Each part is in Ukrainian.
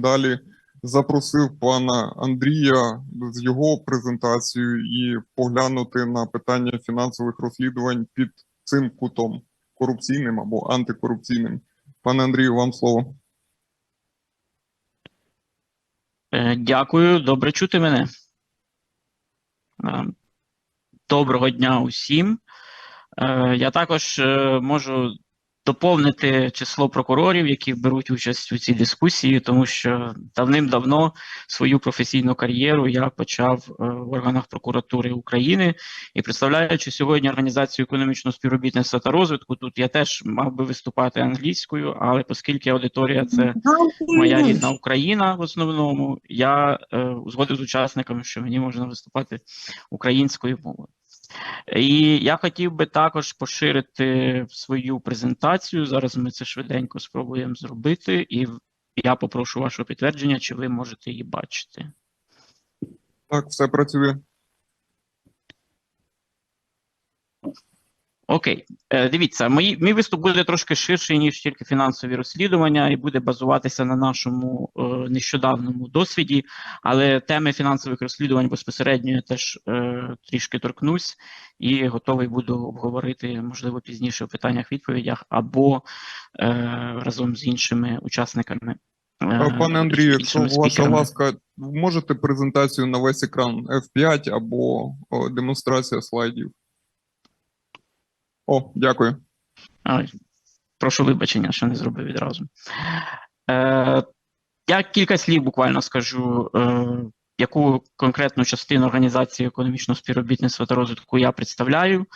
далі запросив пана Андрія з його презентацією і поглянути на питання фінансових розслідувань під цим кутом корупційним або антикорупційним. Пане Андрію, вам слово. Е, Дякую, добре чути мене. Е, Доброго дня усім. Е, Я також можу доповнити число прокурорів, які беруть участь у цій дискусії, тому що давним-давно свою професійну кар'єру я почав е, в органах прокуратури України і представляючи сьогодні організацію економічного співробітництва та розвитку, тут я теж мав би виступати англійською, але оскільки аудиторія це моя рідна Україна в основному, я е, узгодив з учасниками, що мені можна виступати українською мовою. І я хотів би також поширити свою презентацію. Зараз ми це швиденько спробуємо зробити, і я попрошу вашого підтвердження, чи ви можете її бачити. Так, все працює. Окей, Е, дивіться, мій, мій виступ буде трошки ширший, ніж тільки фінансові розслідування, і буде базуватися на нашому е, нещодавному досвіді. Але теми фінансових розслідувань безпосередньо я теж е, трішки торкнусь і готовий буду обговорити, можливо, пізніше в питаннях-відповідях або е, разом з іншими учасниками. е, Пане Андрію, якщо ваша ласка, можете презентацію на весь екран F5 або о, демонстрація слайдів. О, дякую. Прошу вибачення, що не зробив відразу. Е, я кілька слів буквально скажу, е, яку конкретну частину організації економічного співробітництва та розвитку я представляю.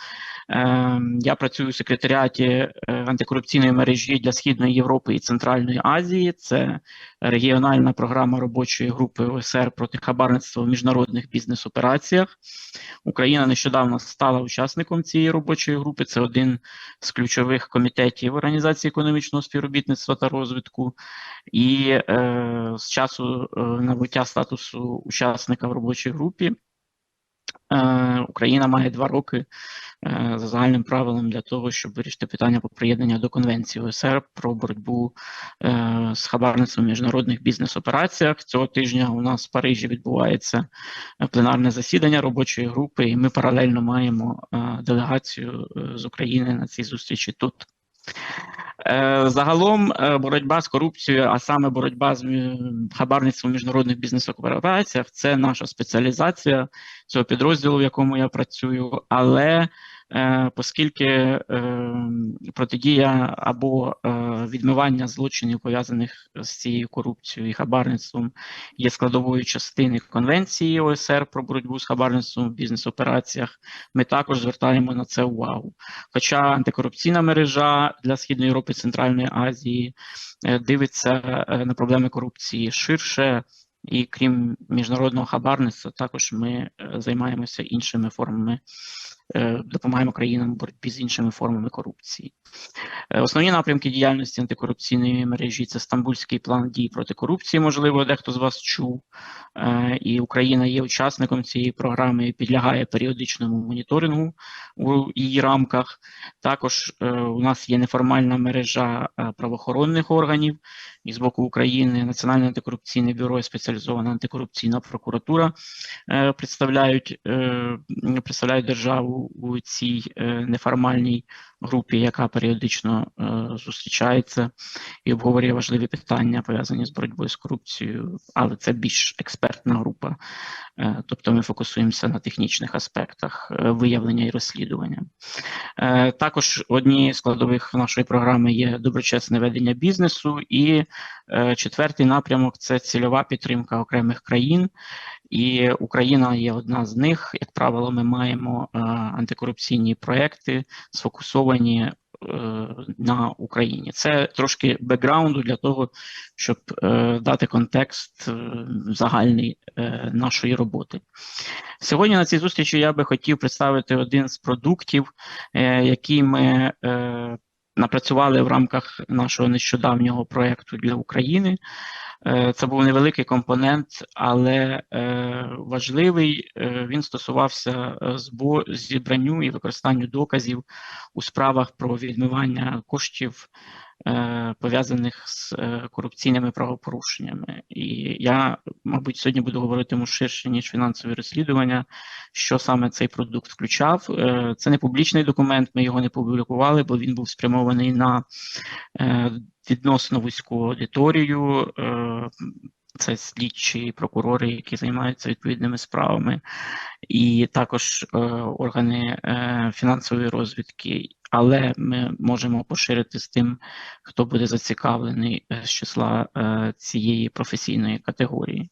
Е, я працюю у секретаріаті е, антикорупційної мережі для Східної Європи і Центральної Азії. Це регіональна програма робочої групи ОСР проти хабарництва в міжнародних бізнес-операціях. Україна нещодавно стала учасником цієї робочої групи. Це один з ключових комітетів Організації економічного співробітництва та розвитку. І е, з часу е, набуття статусу учасника в робочій групі Україна має два роки е, за загальним правилом для того, щоб вирішити питання про приєднання до Конвенції ОСР про боротьбу е, з хабарництвом в міжнародних бізнес-операціях. Цього тижня у нас в Парижі відбувається е, пленарне засідання робочої групи, і ми паралельно маємо е, делегацію е, з України на цій зустрічі тут. Е, Загалом е, боротьба з корупцією, а саме боротьба з е, хабарництвом міжнародних бізнес-операціях, це наша спеціалізація цього підрозділу, в якому я працюю. Але оскільки е, протидія або е, відмивання злочинів пов'язаних з цією корупцією і хабарництвом є складовою частини конвенції ОСР про боротьбу з хабарництвом в бізнес-операціях, ми також звертаємо на це увагу. Хоча антикорупційна мережа для Східної Європи і Центральної Азії е, дивиться е, на проблеми корупції ширше, і крім міжнародного хабарництва, також ми е, займаємося іншими формами, е, допомагаємо країнам у боротьбі з іншими формами корупції. Е, Основні напрямки діяльності антикорупційної мережі це Стамбульський план дій проти корупції. Можливо, дехто з вас чув. Е, І Україна є учасником цієї програми і підлягає періодичному моніторингу у її рамках. Також е, у нас є неформальна мережа е, правоохоронних органів і з боку України Національне антикорупційне бюро і спеціалізована антикорупційна прокуратура е, представляють, е, представляють державу у цій е, неформальній групі, яка періодично е, зустрічається і обговорює важливі питання, пов'язані з боротьбою з корупцією, але це більш експертна група. Е, Тобто ми фокусуємося на технічних аспектах е, виявлення і розслідування. Е, Також однією з складових нашої програми є доброчесне ведення бізнесу, і четвертий напрямок це цільова підтримка окремих країн. І Україна є одна з них. Як правило, ми маємо антикорупційні проекти сфокусовані на Україні. Це трошки бекграунду для того, щоб е, дати контекст е, загальний е, нашої роботи. Сьогодні на цій зустрічі я би хотів представити один з продуктів, який ми напрацювали в рамках нашого нещодавнього проєкту для України. Е, Це був невеликий компонент, але е, важливий. Е, Він стосувався зібранню і використанню доказів у справах про відмивання коштів пов'язаних з е, корупційними правопорушеннями. І я, мабуть, сьогодні буду говорити ширше, ніж фінансові розслідування, що саме цей продукт включав. Е, Це не публічний документ, ми його не публікували, бо він був спрямований на е, відносно вузьку аудиторію. Це слідчі прокурори, які займаються відповідними справами, і також е, органи е, фінансової розвідки. Але ми можемо поширити з тим, хто буде зацікавлений е, з числа е, цієї професійної категорії.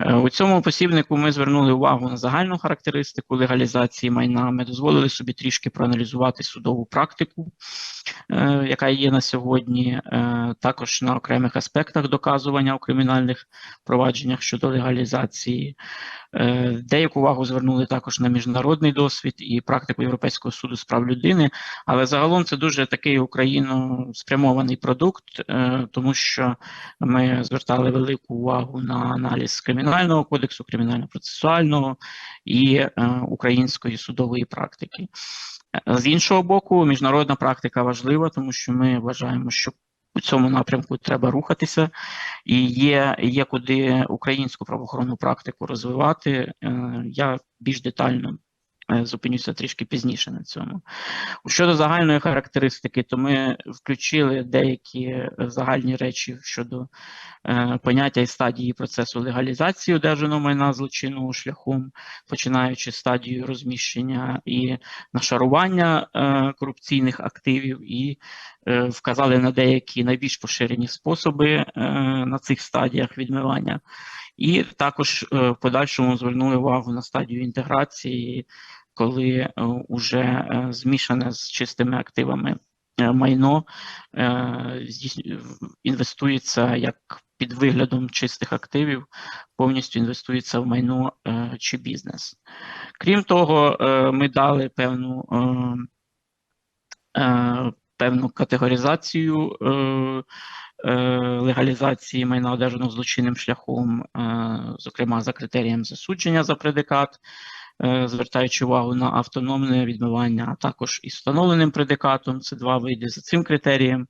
Е, У цьому посібнику ми звернули увагу на загальну характеристику легалізації майна. Ми дозволили собі трішки проаналізувати судову практику, яка є на сьогодні, е, також на окремих аспектах доказування у кримінальних провадженнях щодо легалізації. Е, Деяку увагу звернули також на міжнародний досвід і практику Європейського суду з прав людини, але загалом це дуже такий україноспрямований продукт, е, тому що ми звертали велику увагу на аналіз кримінального кодексу, кримінально-процесуального і е, української судової практики. З іншого боку, міжнародна практика важлива, тому що ми вважаємо, що цьому напрямку треба рухатися, і є, є куди українську правоохоронну практику розвивати. Е, Я більш детально зупинюся трішки пізніше на цьому. Щодо загальної характеристики, то ми включили деякі е, загальні речі щодо е, поняття і стадії процесу легалізації одержаного майна злочинного шляхом, починаючи стадію розміщення і нашарування е, корупційних активів, і е, вказали на деякі найбільш поширені способи е, на цих стадіях відмивання. І також е, в подальшому звернули увагу на стадію інтеграції, коли вже змішане з чистими активами е, майно е, інвестується як під виглядом чистих активів, повністю інвестується в майно е, чи бізнес. Крім того, е, ми дали певну, е, е, певну категоризацію е, е, легалізації майна одержаного злочинним шляхом, е, зокрема за критерієм засудження за предикат, е, звертаючи увагу на автономне відмивання, а також із встановленим предикатом, це два види за цим критерієм,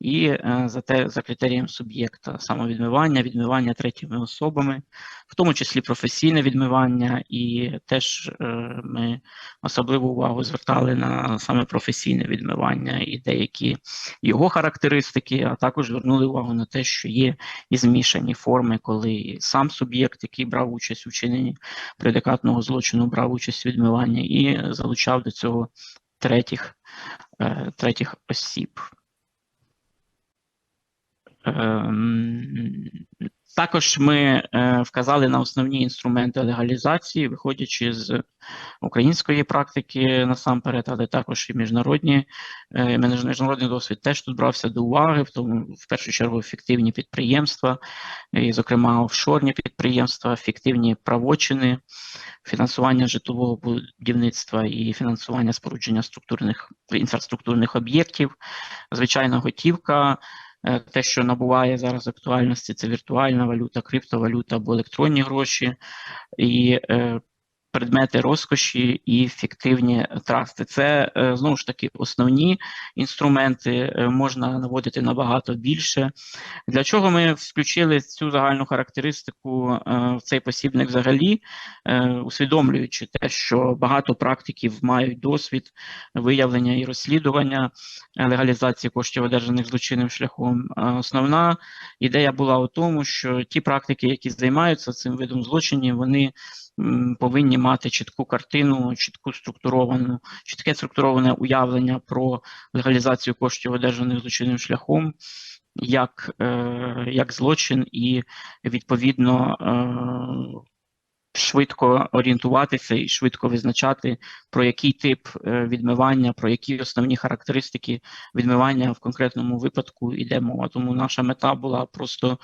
і е, за, те, за критерієм суб'єкта самовідмивання, відмивання третіми особами, в тому числі професійне відмивання, і теж е, ми особливу увагу звертали на саме професійне відмивання і деякі його характеристики, а також звернули увагу на те, що є і змішані форми, коли сам суб'єкт, який брав участь у вчиненні предикатного злочину, брав участь у відмиванні і залучав до цього третіх, е, третіх осіб. Ем, Також ми е, вказали на основні інструменти легалізації, виходячи з української практики насамперед, але також і міжнародні е, міжнародний досвід теж тут брався до уваги, в тому в першу чергу фіктивні підприємства, і, зокрема офшорні підприємства, фіктивні правочини, фінансування житлового будівництва і фінансування спорудження структурних інфраструктурних об'єктів, звичайна готівка. Е, Те, що набуває зараз актуальності, це віртуальна валюта, криптовалюта або електронні гроші, і е, предмети розкоші і фіктивні трасти. Це е, знову ж таки основні інструменти, е, можна наводити набагато більше. Для чого ми включили цю загальну характеристику е, в цей посібник взагалі, усвідомлюючи те, що багато практиків мають досвід виявлення і розслідування легалізації коштів, одержаних злочинним шляхом. Основна ідея була у тому, що ті практики, які займаються цим видом злочинів, вони повинні мати чітку картину, чітку структуровану, чітке структуроване уявлення про легалізацію коштів, одержаних злочинним шляхом. Як, е, як злочин, і відповідно е, швидко орієнтуватися і швидко визначати, про який тип е, відмивання, про які основні характеристики відмивання в конкретному випадку йде мова. Тому наша мета була просто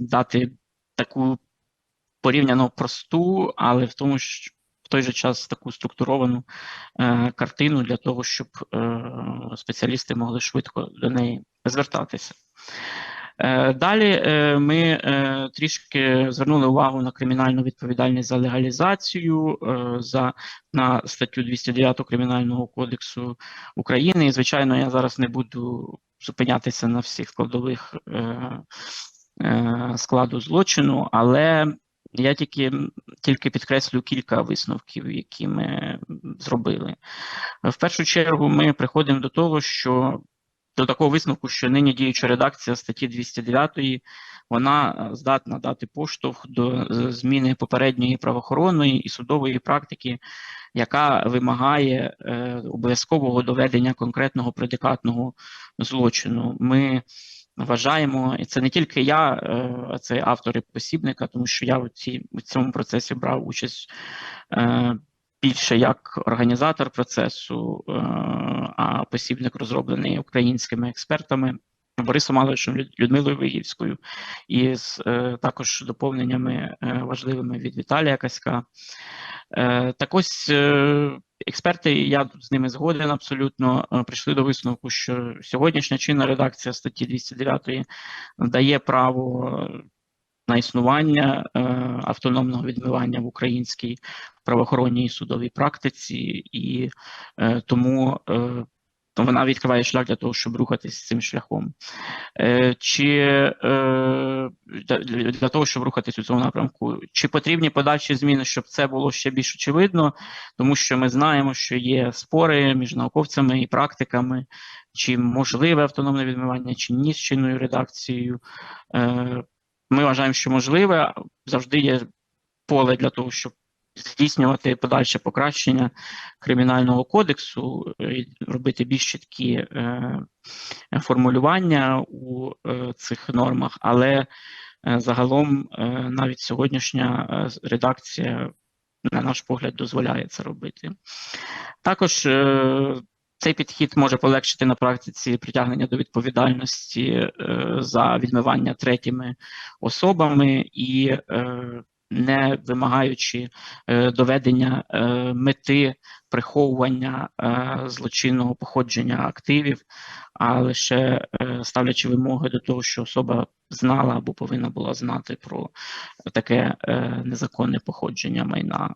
дати таку порівняно просту, але в тому ж в той же час таку структуровану е, картину для того, щоб е, спеціалісти могли швидко до неї звертатися. Е, Далі е, ми е, трішки звернули увагу на кримінальну відповідальність за легалізацію, е, за на статтю 209 Кримінального кодексу України. І, звичайно, я зараз не буду зупинятися на всіх складових е, е, складу злочину, але я тільки, тільки підкреслю кілька висновків, які ми зробили. В першу чергу, ми приходимо до того, що до такого висновку, що нині діюча редакція статті 209 вона е, здатна дати поштовх до е, зміни попередньої правоохоронної і судової практики, яка вимагає е, обов'язкового доведення конкретного предикатного злочину. Ми вважаємо, і це не тільки я, е, а це автори посібника, тому що я в, цій, в цьому процесі брав участь е, більше як організатор процесу, е, а посібник розроблений українськими експертами. Борисом Маловичем, Людмилою Вигівською і з е, також доповненнями е, важливими від Віталія Каська. Е, так ось е, експерти, я з ними згоден абсолютно, е, прийшли до висновку, що сьогоднішня чинна редакція статті 209 дає право е, на існування е, автономного відмивання в українській правоохоронній і судовій практиці, і тому е, вона відкриває шлях для того, щоб рухатись цим шляхом. Е, Чи е, для того, щоб рухатись у цьому напрямку, чи потрібні подальші зміни, щоб це було ще більш очевидно, тому що ми знаємо, що є спори між науковцями і практиками, чи можливе автономне відмивання, чи ні з чинною редакцією. Е, Ми вважаємо, що можливе, завжди є поле для того, щоб здійснювати подальше покращення кримінального кодексу, е, робити більш чіткі е, формулювання у е, цих нормах, але загалом навіть сьогоднішня редакція, на наш погляд, дозволяє це робити. Також цей підхід може полегшити на практиці притягнення до відповідальності за відмивання третіми особами і не вимагаючи е, доведення е, мети приховування е, злочинного походження активів, а лише ставлячи вимоги до того, що особа знала або повинна була знати про таке незаконне походження майна,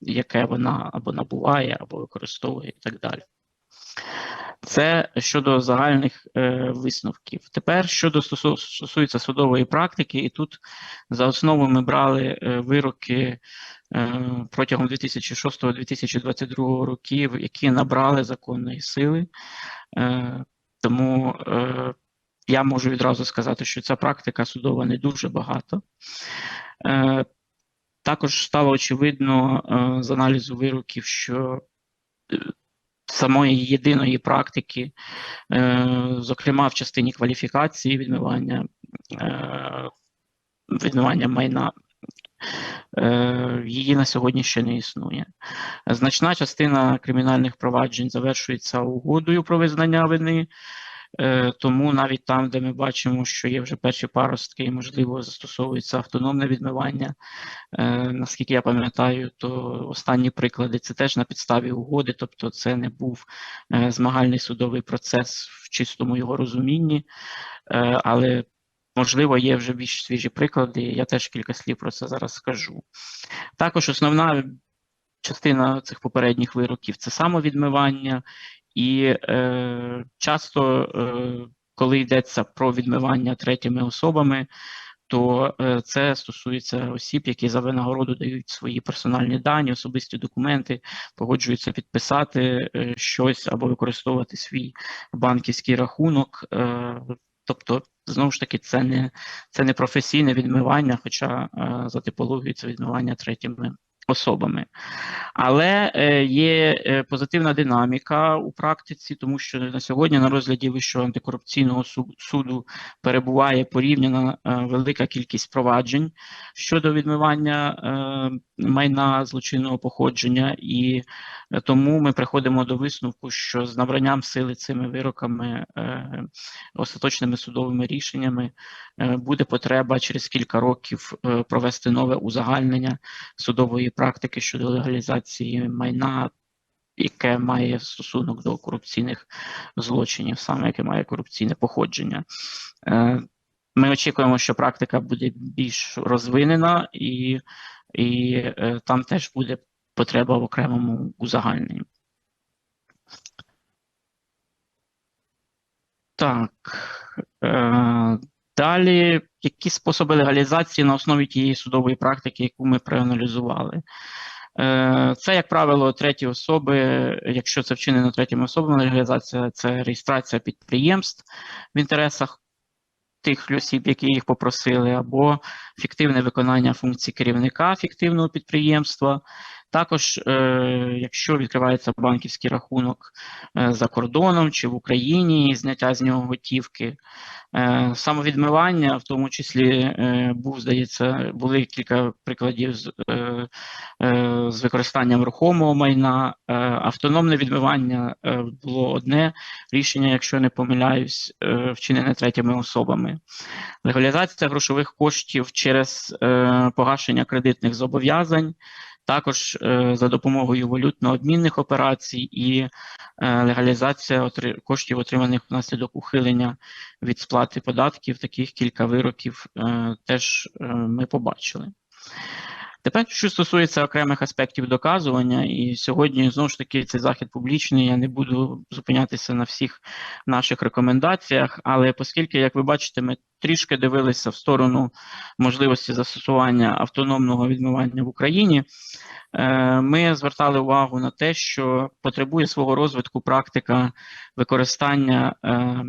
яке вона або набуває, або використовує, і так далі. Це щодо загальних е, висновків. Тепер щодо стосується судової практики, і тут за основу ми брали е, вироки е, протягом 2006-2022 років, які набрали законної сили. Е, тому е, я можу відразу сказати, що ця практика судова не дуже багато. Е, також стало очевидно е, з аналізу вироків, що е, самої єдиної практики, е, зокрема в частині кваліфікації відмивання, е, відмивання майна, е, її на сьогодні ще не існує. Значна частина кримінальних проваджень завершується угодою про визнання вини. Е, Тому навіть там, де ми бачимо, що є вже перші паростки, і можливо застосовується автономне відмивання. Е, Наскільки я пам'ятаю, то останні приклади це теж на підставі угоди, тобто це не був е, змагальний судовий процес в чистому його розумінні, але можливо є вже більш свіжі приклади. Я теж кілька слів про це зараз скажу. Також основна частина цих попередніх вироків це самовідмивання, і е, часто, е, коли йдеться про відмивання третіми особами, то е, це стосується осіб, які за винагороду дають свої персональні дані, особисті документи, погоджуються підписати е, щось або використовувати свій банківський рахунок. Е, тобто, знову ж таки, це не, це не професійне відмивання, хоча е, за типологією це відмивання третіми особами. Але е, є е, позитивна динаміка у практиці, тому що на сьогодні на розгляді Вищого антикорупційного су- суду перебуває порівняна е, велика кількість проваджень щодо відмивання майна злочинного походження, і тому ми приходимо до висновку, що з набранням сили цими вироками, е, остаточними судовими рішеннями е, буде потреба через кілька років е, провести нове узагальнення судової практики щодо легалізації майна, яке має стосунок до корупційних злочинів, саме яке має корупційне походження. Ми очікуємо, що практика буде більш розвинена, і, і там теж буде потреба в окремому узагальненні. Так. Е, далі, які способи легалізації на основі тієї судової практики, яку ми проаналізували? Е, Це, як правило, треті особи, якщо це вчинено третіми особами, легалізація це реєстрація підприємств в інтересах тих осіб, які їх попросили, або фіктивне виконання функцій керівника фіктивного підприємства. Також, е, якщо відкривається банківський рахунок е, за кордоном чи в Україні, зняття з нього готівки, е, самовідмивання, в тому числі був, здається, були кілька прикладів з, з використанням рухомого майна, автономне відмивання було одне рішення, якщо не помиляюсь, вчинене третіми особами. Легалізація грошових коштів через погашення кредитних зобов'язань, також е, за допомогою валютно-обмінних операцій і е, легалізація отри- коштів, отриманих внаслідок ухилення від сплати податків. Таких кілька вироків е, теж ми побачили. Тепер, що стосується окремих аспектів доказування, і сьогодні знову ж таки цей захід публічний, я не буду зупинятися на всіх наших рекомендаціях, але оскільки, як ви бачите, ми трішки дивилися в сторону можливості застосування автономного відмивання в Україні, е, ми звертали увагу на те, що потребує свого розвитку практика використання е,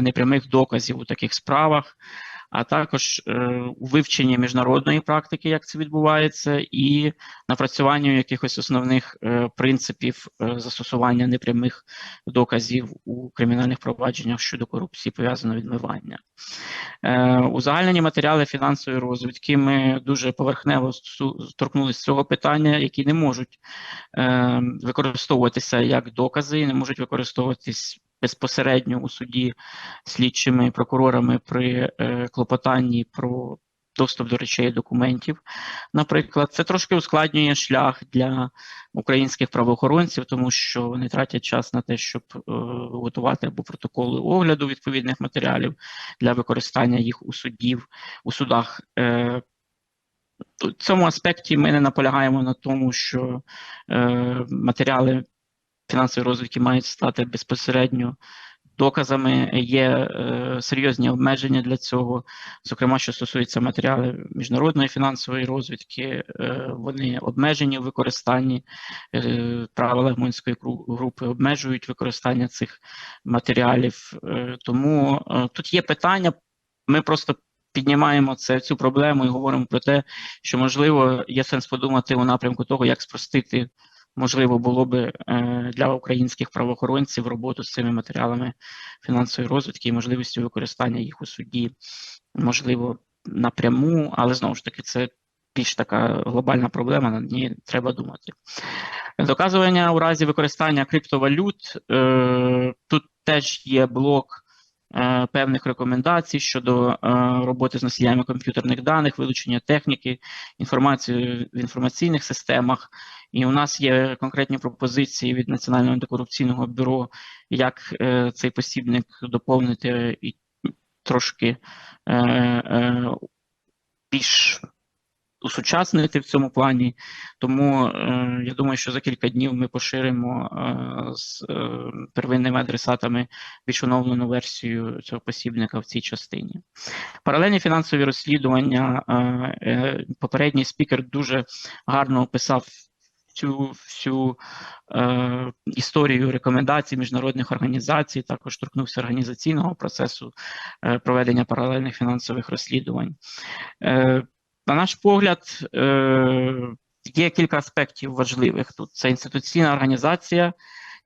непрямих доказів у таких справах а також е, у вивченні міжнародної практики, як це відбувається, і напрацюванню якихось основних е, принципів е, застосування непрямих доказів у кримінальних провадженнях щодо корупції, пов'язаного відмивання. Узагальнені матеріали фінансової розвідки ми дуже поверхнево торкнулися цього питання, які не можуть використовуватися як докази, не можуть використовуватись безпосередньо у суді слідчими прокурорами при е, клопотанні про доступ до речей документів. Наприклад, це трошки ускладнює шлях для українських правоохоронців, тому що вони тратять час на те, щоб е, готувати або протоколи огляду відповідних матеріалів для використання їх у судів у судах. Е, в цьому аспекті ми не наполягаємо на тому, що е, матеріали фінансової розвідки мають стати безпосередньо доказами. Є е, серйозні обмеження для цього, зокрема, що стосується матеріалів міжнародної фінансової розвідки, е, вони обмежені у використанні. Е, правила Гмонської групи обмежують використання цих матеріалів. Е, тому е, тут є питання. Ми просто піднімаємо це, цю проблему і говоримо про те, що можливо є сенс подумати у напрямку того, як спростити можливо було би е, для українських правоохоронців роботу з цими матеріалами фінансової розвідки і можливістю використання їх у суді, можливо, напряму, але знову ж таки, це більш така глобальна проблема, над нею треба думати. Доказування у разі використання криптовалют. Е, тут теж є блок певних рекомендацій щодо е, роботи з носіями комп'ютерних даних, вилучення техніки, інформації в інформаційних системах. І у нас є конкретні пропозиції від Національного антикорупційного бюро, як е, цей посібник доповнити і трошки е, е, більш усучаснити в цьому плані. Тому е, я думаю, що за кілька днів ми поширимо е, з е, первинними адресатами більш оновлену версію цього посібника в цій частині. Паралельні фінансові розслідування. Е, е, попередній спікер дуже гарно описав цю всю е, історію рекомендацій міжнародних організацій, також торкнувся організаційного процесу е, проведення паралельних фінансових розслідувань. Е, на наш погляд, е, є кілька аспектів важливих тут. Це інституційна організація,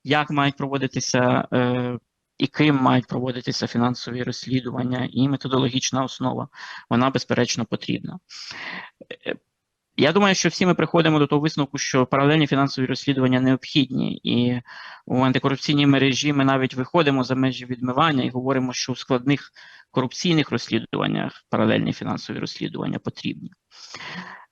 як мають проводитися е, і ким мають проводитися фінансові розслідування, і методологічна основа. Вона безперечно потрібна. Я думаю, що всі ми приходимо до того висновку, що паралельні фінансові розслідування необхідні, і у антикорупційній мережі ми навіть виходимо за межі відмивання і говоримо, що у складних корупційних розслідуваннях паралельні фінансові розслідування потрібні.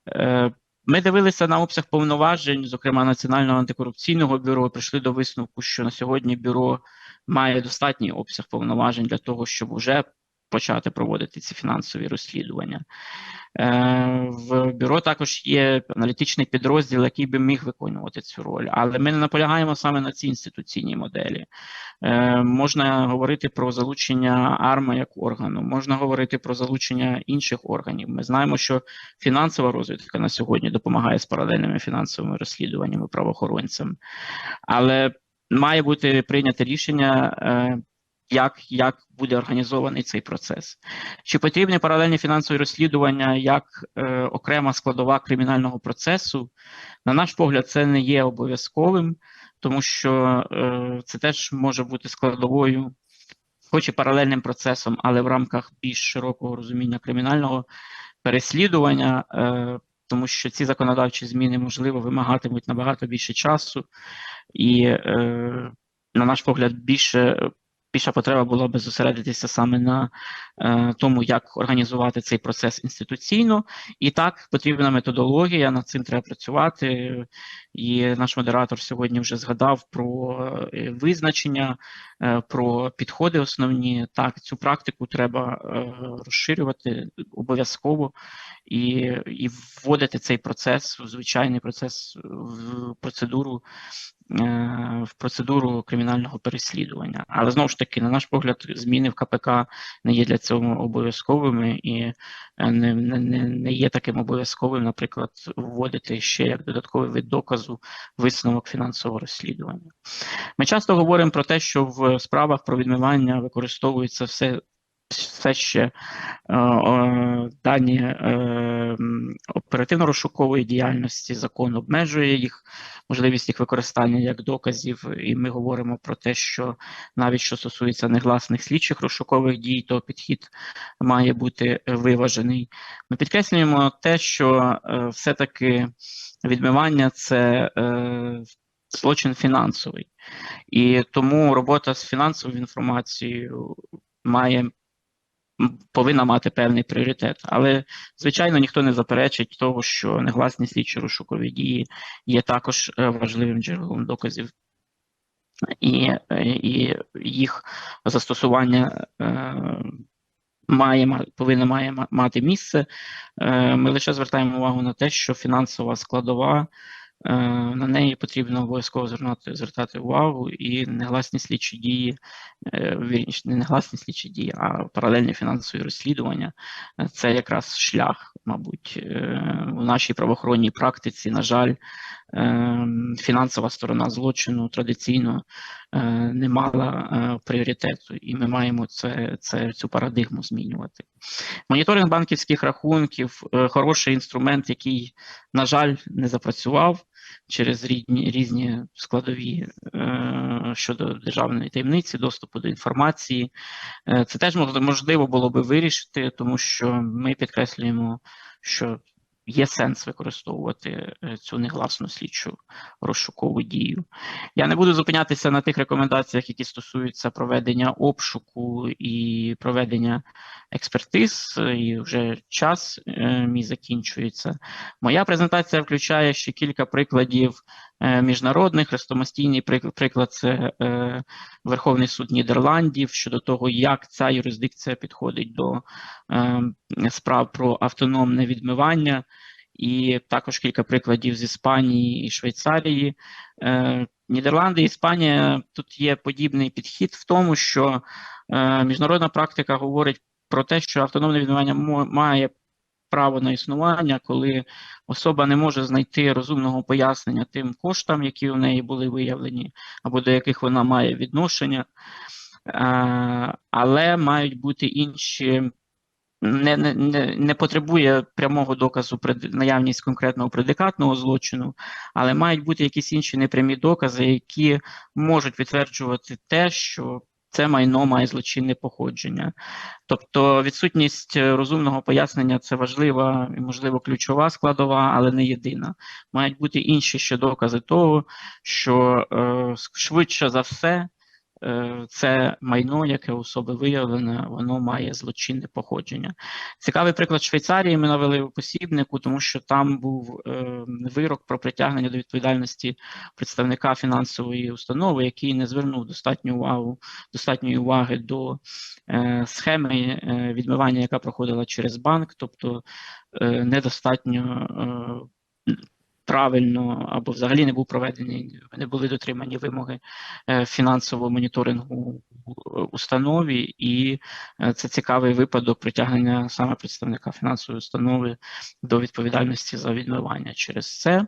Е, Ми дивилися на обсяг повноважень, зокрема Національного антикорупційного бюро, прийшли до висновку, що на сьогодні бюро має достатній обсяг повноважень для того, щоб вже почати проводити ці фінансові розслідування. Е, В бюро також є аналітичний підрозділ, який би міг виконувати цю роль, але ми не наполягаємо саме на цій інституційній моделі. Е, Можна говорити про залучення АРМА як органу, можна говорити про залучення інших органів. Ми знаємо, що фінансова розвідка на сьогодні допомагає з паралельними фінансовими розслідуваннями правоохоронцям, але має бути прийнято рішення. Як, як буде організований цей процес? Чи потрібні паралельні фінансові розслідування як е, окрема складова кримінального процесу? На наш погляд, це не є обов'язковим, тому що е, це теж може бути складовою, хоч і паралельним процесом, але в рамках більш широкого розуміння кримінального переслідування, е, тому що ці законодавчі зміни, можливо, вимагатимуть набагато більше часу, і, е, на наш погляд, більше. Більша потреба була би зосередитися саме на е, тому, як організувати цей процес інституційно, і так потрібна методологія. Над цим треба працювати. І наш модератор сьогодні вже згадав про е, визначення, про підходи основні. Так, цю практику треба е, розширювати обов'язково і, і вводити цей процес в звичайний процес в процедуру е, в процедуру кримінального переслідування. Але знову ж таки, на наш погляд, зміни в КПК не є для цього обов'язковими і е, не, не не є таким обов'язковим, наприклад, вводити ще як додатковий вид доказу висновок фінансового розслідування. Ми часто говоримо про те, що в справах про відмивання використовується все. Все ще е, е, дані е, оперативно-розшукової діяльності, закон обмежує їх, можливість їх використання як доказів, і ми говоримо про те, що навіть що стосується негласних слідчих розшукових дій, то підхід має бути виважений. Ми підкреслюємо те, що е, все-таки відмивання це е, злочин фінансовий, і тому робота з фінансовою інформацією має повинна мати певний пріоритет. Але, звичайно, ніхто не заперечить того, що негласні слідчі розшукові дії є також е, важливим джерелом доказів. І, е, і їх застосування е, має ма- повинно має мати місце. Ми лише звертаємо увагу на те, що фінансова складова на неї потрібно обов'язково звернути звертати увагу, і негласні слідчі дії, е, вірніше, не негласні слідчі дії, а паралельні фінансові розслідування. Е, це якраз шлях, мабуть, е, в нашій правоохоронній практиці, на жаль, е, фінансова сторона злочину традиційно е, не мала е, пріоритету, і ми маємо це, це, цю парадигму змінювати. Моніторинг банківських рахунків е, хороший інструмент, який, на жаль, не запрацював через різні, різні складові щодо державної таємниці, доступу до інформації. Це теж можливо було би вирішити, тому що ми підкреслюємо, що є сенс використовувати е, цю негласну слідчу розшукову дію. Я не буду зупинятися на тих рекомендаціях, які стосуються проведення обшуку і проведення експертиз, і вже час е, мій закінчується. Моя презентація включає ще кілька прикладів міжнародних. Хрестомастійний прик- приклад це е, Верховний суд Нідерландів щодо того, як ця юрисдикція підходить до е, справ про автономне відмивання. І також кілька прикладів з Іспанії і Швейцарії. Е, Нідерланди Іспанія тут є подібний підхід в тому, що е, міжнародна практика говорить про те, що автономне відмивання має право на існування, коли особа не може знайти розумного пояснення тим коштам, які у неї були виявлені, або до яких вона має відношення, Е, але мають бути інші. Не, не, не, потребує прямого доказу наявність конкретного предикатного злочину, але мають бути якісь інші непрямі докази, які можуть підтверджувати те, що це майно має злочинне походження. Тобто відсутність е, розумного пояснення це важлива і, можливо, ключова складова, але не єдина. Мають бути інші ще докази того, що е, швидше за все це майно, яке особи виявлене, воно має злочинне походження. Цікавий приклад Швейцарії ми навели у посібнику, тому що там був е, вирок про притягнення до відповідальності представника фінансової установи, який не звернув достатню увагу, достатньої уваги до е, схеми е, відмивання, яка проходила через банк, тобто е, недостатньо е, правильно або взагалі не був проведений, не були дотримані вимоги е, фінансового моніторингу установі, і е, це цікавий випадок притягнення саме представника фінансової установи до відповідальності за відмивання через це.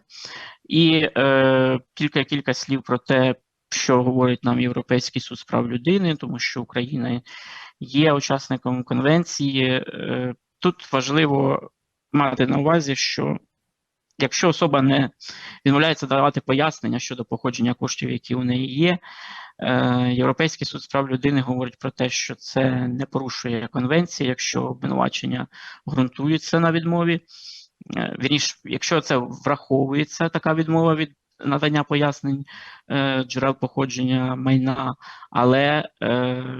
І е, кілька кілька слів про те, що говорить нам Європейський суд з прав людини, тому що Україна є учасником конвенції. Е, Тут важливо мати на увазі, що якщо особа не відмовляється давати пояснення щодо походження коштів, які у неї є, е, Європейський суд з прав людини говорить про те, що це не порушує конвенції, якщо обвинувачення ґрунтується на відмові. Е, Вірніше, якщо це враховується така відмова від надання пояснень е, джерел походження майна, але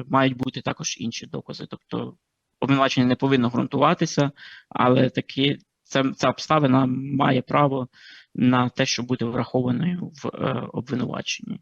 мають бути також інші докази. Тобто обвинувачення не повинно ґрунтуватися, але таки це, ця обставина має право на те, що бути врахованою в е, обвинуваченні.